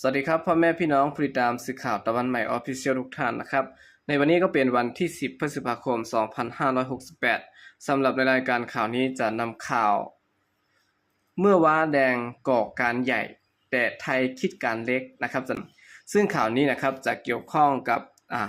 สวัสดีครับพ่อแม่พี่น้องผู้ติดตามสื่อข่าวตะวันใหม่ออฟฟิเชียลทุกท่านนะครับ ในวันนี้ก็เป็นวันที่ 10 พฤษภาคม 2568สำหรับในรายการข่าวนี้จะนำข่าว เมื่อว้าแดงก่อการใหญ่ แต่ไทยคิดการเล็กนะครับ ซึ่งข่าวนี้นะครับจะเกี่ยวข้องกับา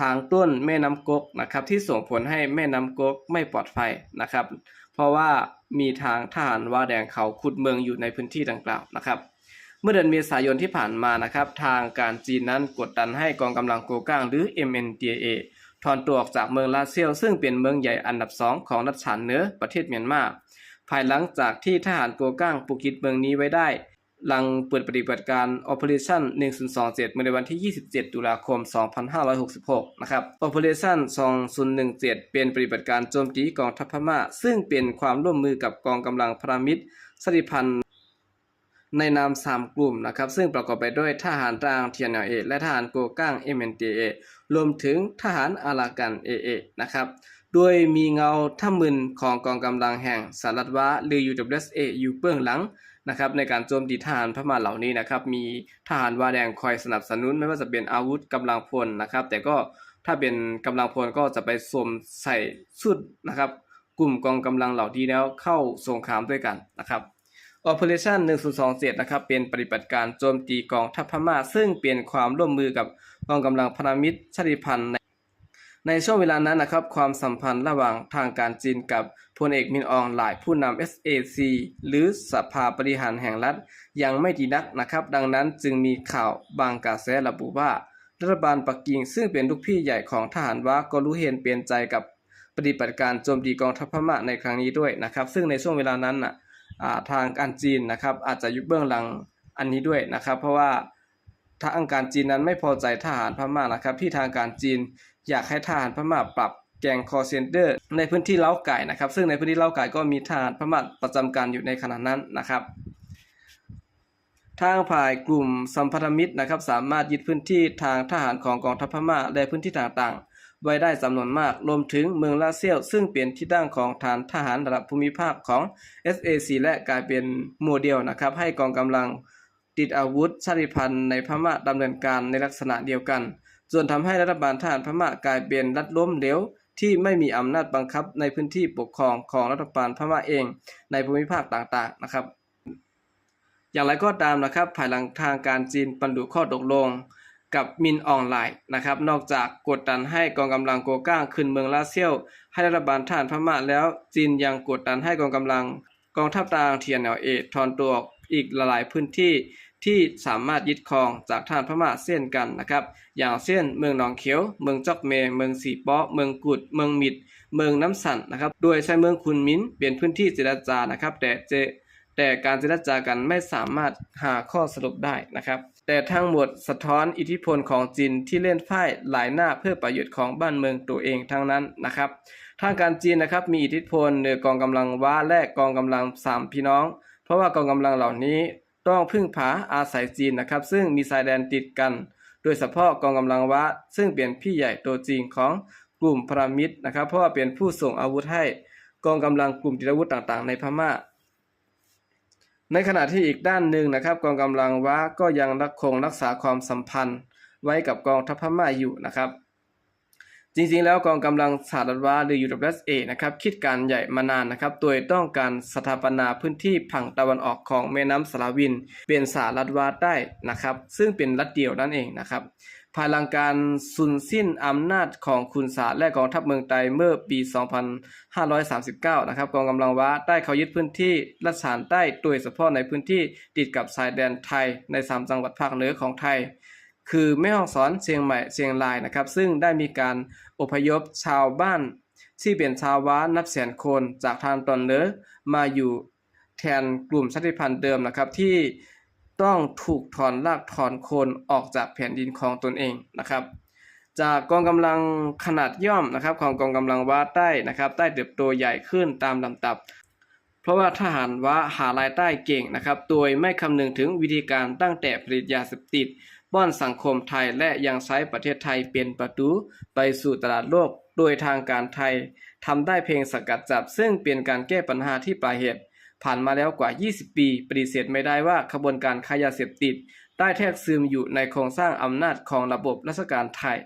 ทางต้นแม่น้ำกกนะครับที่ส่งผลให้แม่น้ำกกไม่ปลอดภัยนะครับ เพราะว่ามีทางทหารว้าแดงเขาขุดเมืองอยู่ในพื้นที่ดังกล่าวนะครับ เมื่อเดือนเมษายนที่ผ่านมานะครับ ทางการจีนนั้นกดดันให้กองกำลังโกก้างหรือ MNDAA ถอนตัวออกจากเมืองลาเซียว ซึ่งเป็นเมืองใหญ่อันดับสองของรัฐฉานเหนือประเทศเมียนมา ภายหลังจากที่ทหารโกก้างปกคิดเมืองนี้ไว้ได้ หลังเปิดปฏิบัติการ Operation 1027เมื่อในวันที่ 27 ตุลาคม 2566 นะครับ Operation 2017 เป็นปฏิบัติการโจมตีกองทัพพม่า ซึ่งเป็นความร่วมมือกับกองกำลังพรามิตรสติพันธ์ ในนาม 3 กลุ่มนะครับ ซึ่งประกอบไปด้วยทหารตรางเทียนเอและทหารโกก้าง MNDA รวมถึงทหารอารากัน AA นะครับโดยมีเงาถ้ำมึนของกองกำลังแห่งสหรัฐวะหรือ UWSA อยู่เบื้องหลังนะครับในการโจมตีทหารพม่าเหล่านี้นะครับมีทหารวาแดงคอยสนับสนุนไม่ว่าจะเป็นอาวุธกำลังพลนะครับ แต่ก็ถ้าเป็นกำลังพลก็จะไปสวมใส่สุดนะครับ กลุ่มกองกำลังเหล่านี้แล้วเข้าสงครามด้วยกันนะครับ Operation 1027 นะครับ เป็นปฏิบัติการโจมตีกองทัพพม่า ซึ่งเป็นความร่วมมือกับกองกำลังพันธมิตรชาติพันธุ์ในในช่วงเวลานั้นนะครับความสัมพันธ์ระหว่างทางการจีนกับพลเอกมินอองหลายผู้นำ SAC หรือสภาบริหารแห่งรัฐ ยังไม่ดีนักนะครับ ดังนั้นจึงมีข่าวบางกระแสระบุว่า รัฐบาลปักกิ่งซึ่งเป็นลูกพี่ใหญ่ของทหารว่าก็รู้เห็นเปลี่ยนใจกับปฏิบัติการโจมตีกองทัพพม่าในครั้งนี้ด้วยนะครับ ซึ่งในช่วงเวลานั้นน่ะอ่า ทางการจีนนะครับอาจจะยุบเบื้องหลังอันนี้ด้วยนะครับ เพราะว่าทางการจีนนั้นไม่พอใจทหารพม่านะครับ ที่ทางการจีนอยากให้ทหารพม่าปรับแกงคอเซนเตอร์ในพื้นที่เล้าไก่นะครับ ซึ่งในพื้นที่เล้าไก่ก็มีทหารพม่าประจำการอยู่ในขณะนั้นนะครับทางฝ่ายกลุ่มสัมพันธมิตรนะครับ สามารถยึดพื้นที่ทางทหารของกองทัพพม่าและพื้นที่ต่างๆ ไว้ได้จำนวนมาก รวมถึงเมืองลาเซียว ซึ่งเป็นที่ตั้งของฐานทหารระดับภูมิภาคของ SAC และกลายเป็นโมเดลนะครับให้กองกำลังติดอาวุธชาติพันธุ์ในพม่าดำเนินการในลักษณะเดียวกันจนทำให้รัฐบาลทหารพม่ากลายเป็นรัฐล้มเหลวที่ไม่มีอำนาจบังคับในพื้นที่ปกครองของรัฐบาลพม่าเอง ในภูมิภาคต่างๆนะครับ อย่างไรก็ตามนะครับ ภายหลังทางการจีนบรรลุข้อตกลง กับมินออนไลน์นะครับ นอกจากกดดันให้กองกำลังโกก้างขึ้นเมืองลาเซียว ให้รัฐบาลทหารพม่าแล้วจีนยังกดดันให้กองกำลังกองทัพตางเทียนเอเอถอนตัวออกอีกหลายพื้นที่ที่สามารถยึดครองจากทหารพม่าเช่นกันนะครับ อย่างเช่นเมืองหนองเขียว เมืองจอกเม เมืองสีป้อเมืองกุด เมืองมิด เมืองน้ำสันนะครับ โดยใช้เมืองคุนมินเป็นพื้นที่เจรจานะครับ แต่เจแต่การเจรจากันไม่สามารถหาข้อสรุปได้นะครับ แต่ทั้งหมดสะท้อนอิทธิพลของจีนที่เล่นไพ่หลายหน้าเพื่อประโยชน์ของบ้านเมืองตัวเองทั้งนั้นนะครับ ทางการจีนนะครับมีอิทธิพลเหนือกองกำลังว้าและกองกำลังสามพี่น้อง เพราะว่ากองกำลังเหล่านี้ต้องพึ่งพาอาศัยจีนนะครับ ซึ่งมีชายแดนติดกัน โดยเฉพาะกองกำลังว้าซึ่งเป็นพี่ใหญ่ตัวจริงของกลุ่มพรามิตรนะครับ เพราะว่าเป็นผู้ส่งอาวุธให้กองกำลังกลุ่มติดอาวุธต่างๆ ในพม่า ในขณะที่อีกด้านหนึ่งนะครับกองกำลังว้าก็ยังรักคงรักษาความสัมพันธ์ไว้กับกองทัพพม่าอยู่นะครับ จริงๆ แล้วกองกำลังสหรัฐว้าหรือ UWSA นะครับคิดการใหญ่มานานนะครับโดยต้องการสถาปนาพื้นที่ฝั่งตะวันออกของแม่น้ำสลาวิน เป็นสหรัฐว้าได้นะครับ ซึ่งเป็นรัฐเดียวนั่นเองนะครับ ภายหลังการสูญสิ้นอำนาจของคุณสาและกองทัพเมืองไทยเมื่อปี 2539 นะครับกองกำลังว้าได้เขายึดพื้นที่รัฐฉานใต้โดยเฉพาะในพื้นที่ติดกับชายแดนไทยใน 3 จังหวัดภาคเหนือของไทย คือแม่ฮ่องสอนเชียงใหม่เชียงรายนะครับ ซึ่งได้มีการอพยพชาวบ้าน ที่เป็นชาวว้านับแสนคนจากทางตอนเหนือมาอยู่แทนกลุ่มชาติพันธุ์เดิมนะครับที่ ต้องถูกถอนรากถอนโคนออกจากแผ่นดินของตนเองนะครับ จากกองกำลังขนาดย่อมนะครับ ของกองกำลังว้าใต้นะครับ ใต้เติบโตใหญ่ขึ้นตามลำดับ เพราะว่าทหารว้าหารายได้เก่งนะครับ โดยไม่คำนึงถึงวิธีการตั้งแต่ผลิตยาเสพติดป้อนสังคมไทยและยังใช้ประเทศไทยเป็นประตูไปสู่ตลาดโลก โดยทางการไทยทำได้เพียงสกัดจับ ซึ่งเป็นการแก้ปัญหาที่ปลายเหตุ ผ่านมาแล้วกว่า 20 ปี ปฏิเสธไม่ได้ว่าขบวนการค้ายาเสพติดได้แทรกซึมอยู่ในโครงสร้างอำนาจของระบบราชการไทย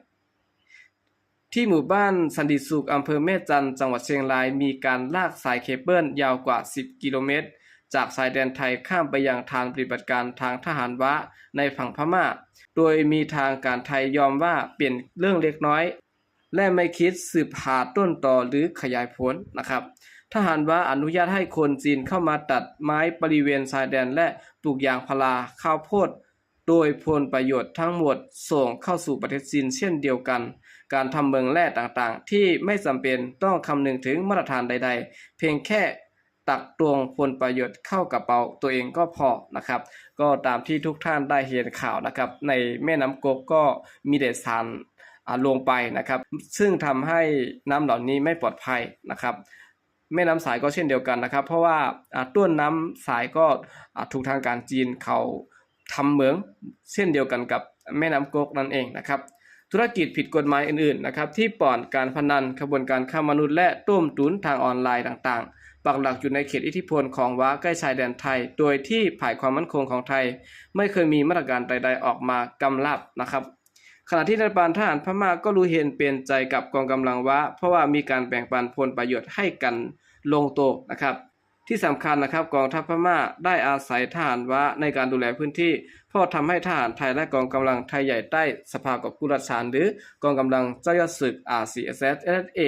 ที่หมู่บ้านสันติสุขอำเภอแม่จันจังหวัดเชียงรายมีการลากสายเคเบิลยาวกว่า 10 กิโลเมตร จากชายแดนไทยข้ามไปยังฐานปฏิบัติการทางทหารวะในฝั่งพม่า โดยมีทางการไทยยอมว่าเป็นเรื่องเล็กน้อย และไม่คิดสืบหาต้นต่อหรือขยายผลนะครับ ทหารว่าอนุญาตให้คนจีนเข้ามาตัดไม้บริเวณชายแดนและปลูกยางพาราข้าวโพดโดยผลประโยชน์ทั้งหมดส่งเข้าสู่ประเทศจีนเช่นเดียวกัน การทำเมืองแร่ต่างๆ ที่ไม่จำเป็นต้องคำนึงถึงมาตรฐานใด ๆ เพียงแค่ตักตวงผลประโยชน์เข้ากระเป๋าตัวเองก็พอนะครับ ก็ตามที่ทุกท่านได้เห็นข่าวนะครับ ในแม่น้ำกกก็มีเดสารอ่าลงไปนะครับ ซึ่งทำให้น้ำเหล่านี้ไม่ปลอดภัยนะครับ แม่น้ำสายก็เช่นเดียวกันนะครับ เพราะว่าต้นน้ำสายก็ถูกทางการจีนเขาทำเหมืองเช่นเดียวกันกับแม่น้ำกกนั่นเองนะครับ ธุรกิจผิดกฎหมายอื่นๆนะครับที่ป่อนการพนันขบวนการค้ามนุษย์และต้มตุนทางออนไลน์ต่างๆ ปักหลักอยู่ในเขตอิทธิพลของว้าใกล้ชายแดนไทย โดยที่ฝ่ายความมั่นคงของไทย ไม่เคยมีมาตรการใด ๆ ออกมากำลับนะครับ ขณะที่รัฐบาลทหารพม่าก็รู้เห็นเปลี่ยนใจกับกองกำลังว้าเพราะว่ามีการแบ่งปันผลประโยชน์ให้กันลงโตะนะครับ ที่สำคัญนะครับกองทัพพม่าได้อาศัยทหารว้าในการดูแลพื้นที่ เพราะทำให้ทหารไทยและกองกำลังไทยใหญ่ใต้สภากอบกุรัชานหรือกองกำลังเจ้ายอดศึก RCSS SA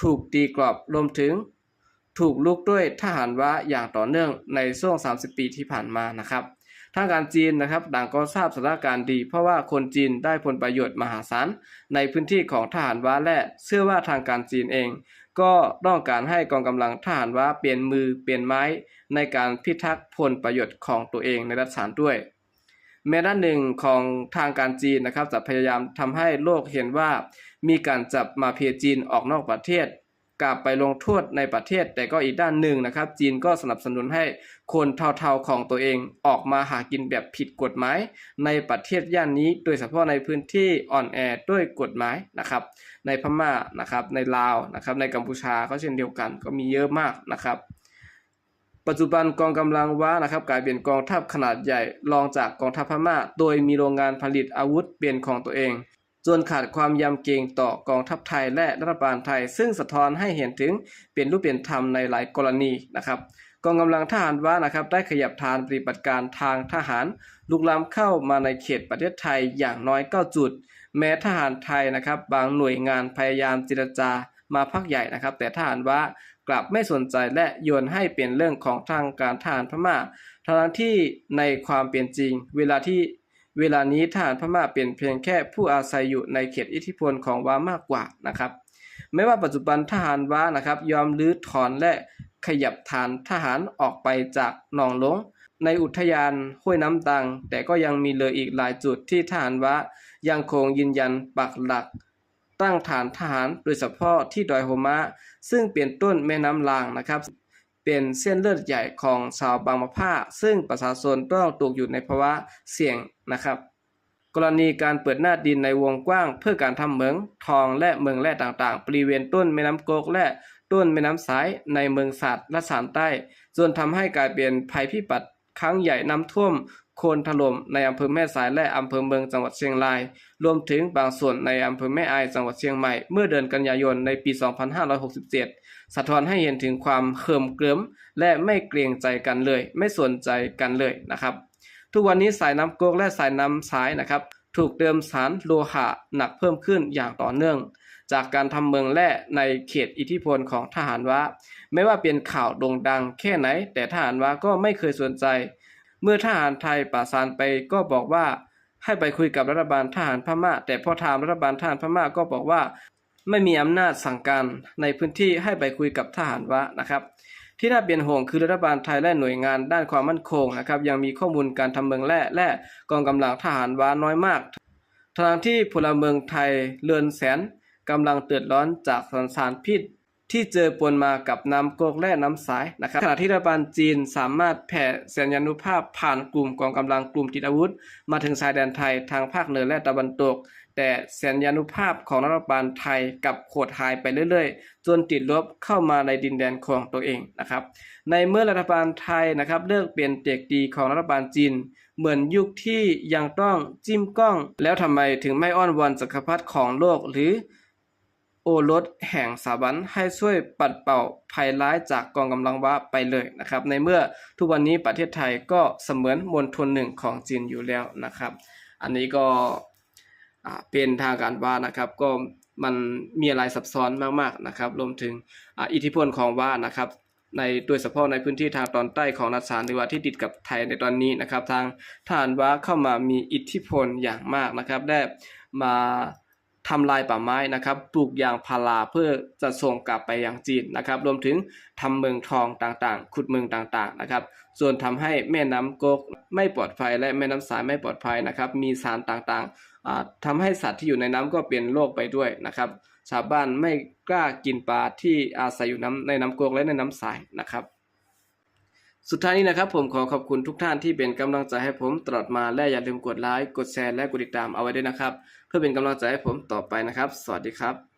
ถูกตีกรอบรวมถึงถูกลุกด้วยทหารว้าอย่างต่อเนื่องในช่วง 30 ปีที่ผ่านมานะครับ ทางการจีนนะครับต่างก็ทราบสถานการณ์ดี เพราะว่าคนจีนได้ผลประโยชน์มหาศาลในพื้นที่ของทหารว้าและเชื่อว่าทางการจีนเอง ก็ต้องการให้กองกำลังทหารว้าเปลี่ยนมือเปลี่ยนไม้ ในการพิทักษ์ผลประโยชน์ของตัวเองในรัฐสารด้วยแม้ด้านหนึ่งของทางการจีนนะครับจะพยายามทำให้โลกเห็นว่า มีการจับมาเพียจีนออกนอกประเทศกลับไปลงโทษในประเทศ แต่ก็อีกด้านหนึ่งนะครับ จีนก็สนับสนุนให้ คนเทาๆของตัวเองออกมาหากินแบบผิดกฎหมาย ในประเทศย่านนี้ โดยเฉพาะในพื้นที่อ่อนแอด้วยกฎหมายนะครับ ในพม่านะครับในลาวนะครับในกัมพูชาก็เช่นเดียวกันก็มีเยอะมากนะครับปัจจุบันกองกำลังว้านะครับกลายเป็นกองทัพขนาดใหญ่รองจากกองทัพพม่า โดยมีโรงงานผลิตอาวุธเป็นของตัวเองจนขาดความยำเกรงต่อกองทัพไทยและรัฐบาลไทย ซึ่งสะท้อนให้เห็นถึงเป็นรูปเป็นธรรมในหลายกรณีนะครับกองกำลังทหารว้านะครับได้ขยับฐานปฏิบัติการทางทหารลุกล้ำเข้ามาในเขตประเทศไทยอย่างน้อย9จุด แม้ทหารไทยนะครับบางหน่วยงานพยายามเจรจามาพักใหญ่นะครับ แต่ทหารว้ากลับไม่สนใจและโยนให้เป็นเรื่องของทางการทหารพม่าทั้งที่ในความเป็นจริง เวลาที่เวลานี้ทหารพม่าเป็นเพียงแค่ผู้อาศัยอยู่ในเขตอิทธิพลของว้ามากกว่านะครับไม่ว่าปัจจุบันทหารว้านะครับยอมรื้อถอนและ ขยับฐานทหารออกไปจากหนองหลง ในอุทยานห้วยน้ำตัง แต่ก็ยังมีเหลืออีกหลายจุดที่ทหารว้ายังคงยืนยันปักหลัก ตั้งฐานทหารโดยเฉพาะที่ดอยโฮมะ ซึ่งเป็นต้นแม่น้ำลางนะครับ เป็นเส้นเลือดใหญ่ของชาวบางมะผ้า ซึ่งประชาชนต้องตกอยู่ในภาวะเสี่ยงนะครับกรณีการเปิดหน้าดินในวงกว้าง เพื่อการทำเหมืองทองและเมืองแร่ต่างๆ บริเวณต้นแม่น้ำโกกและ ต้นแม่น้ำสายในเมืองศาสตร์และสานใต้จนทำให้กลายเป็นภัยพิบัติครั้งใหญ่น้ำท่วมโคลนถล่มในอำเภอแม่สายและอำเภอเมืองจังหวัดเชียงราย รวมถึงบางส่วนในอำเภอแม่อายจังหวัดเชียงใหม่เมื่อเดือนกันยายนในปี 2567 สะท้อนให้เห็นถึงความเขิมเกริมและไม่เกรงใจกันเลย ไม่สนใจกันเลยนะครับ ทุกวันนี้สายน้ำโกกและสายน้ำสายนะครับ ถูกเติมสารโลหะหนักเพิ่มขึ้นอย่างต่อเนื่อง จากการทำเมืองแร่ในเขตอิทธิพลของทหารว่าไม่ว่าเป็นข่าวโด่งดังแค่ไหน แต่ทหารว่าก็ไม่เคยสนใจ เมื่อทหารไทยประสานไปก็บอกว่าให้ไปคุยกับรัฐบาลทหารพม่า แต่พอถามรัฐบาลทหารพม่าก็บอกว่า ไม่มีอำนาจสั่งการในพื้นที่ให้ไปคุยกับทหารวะนะครับ ที่น่าเป็นห่วงคือรัฐบาลไทยและหน่วยงานด้านความมั่นคงนะครับ ยังมีข้อมูลการทำเมืองแร่และกองกำลังทหารว้าน้อยมากทางที่พลเมืองไทยเรือนแสน กำลังเดือดร้อนจากสารสารพิษที่เจอปนมากับน้ำกกและน้ำสายนะครับขณะที่รัฐบาลจีนสามารถแผ่สัญญานุภาพผ่านกลุ่มกองกำลังกลุ่มติดอาวุธ มาถึงชายแดนไทยทางภาคเหนือและตะวันตก แต่สัญญานุภาพของรัฐบาลไทยกับโขดหายไปเรื่อยๆ จนติดลบเข้ามาในดินแดนของตัวเองนะครับในเมื่อรัฐบาลไทยนะครับเลิกเป็นเด็กดีของรัฐบาลจีน เหมือนยุคที่ยังต้องจิ้มกล้อง แล้วทำไมถึงไม่อ้อนวอนจักรพรรดิของโลกหรือ โอรสแห่งสวรรค์ให้ช่วยปัดเป่าภัยร้ายจากกองกำลังว้าไปเลยนะครับ ในเมื่อทุกวันนี้ประเทศไทยก็เสมือนมณฑลหนึ่งของจีนอยู่แล้วนะครับ อันนี้ก็เป็นทางการว่านะครับก็มันมีอะไรซับซ้อนมากๆนะครับรวมถึงอิทธิพลของว่านะครับในโดยเฉพาะในพื้นที่ทางตอนใต้ของรัฐสานหรือว่าที่ติดกับไทยในตอนนี้นะครับ ทางทหารว้าเข้ามามีอิทธิพลอย่างมากนะครับ ได้มา ทำลายป่าไม้นะครับปลูกยางพาราเพื่อจะส่งกลับไปยังจีนนะครับรวมถึงทำเมืองทองต่างๆ ขุดเมืองต่างๆนะครับส่วนทำให้แม่น้ำกกไม่ปลอดภัยและแม่น้ำสายไม่ปลอดภัยนะครับมีสารต่างๆอ่าทำให้สัตว์ที่อยู่ในน้ำก็เป็นโรคไปด้วยนะครับชาวบ้านไม่กล้ากินปลาที่อาศัยอยู่น้ำในน้ำกกและในน้ำสายนะครับ สุดท้ายนี้นะครับผมขอขอบคุณทุกท่านที่เป็นกำลังใจให้ผมตลอดมาและอย่าลืมกดไลค์กดแชร์และกดติดตามเอาไว้ด้วยนะครับ เพื่อเป็นกำลังใจให้ผมต่อไปนะครับ สวัสดีครับ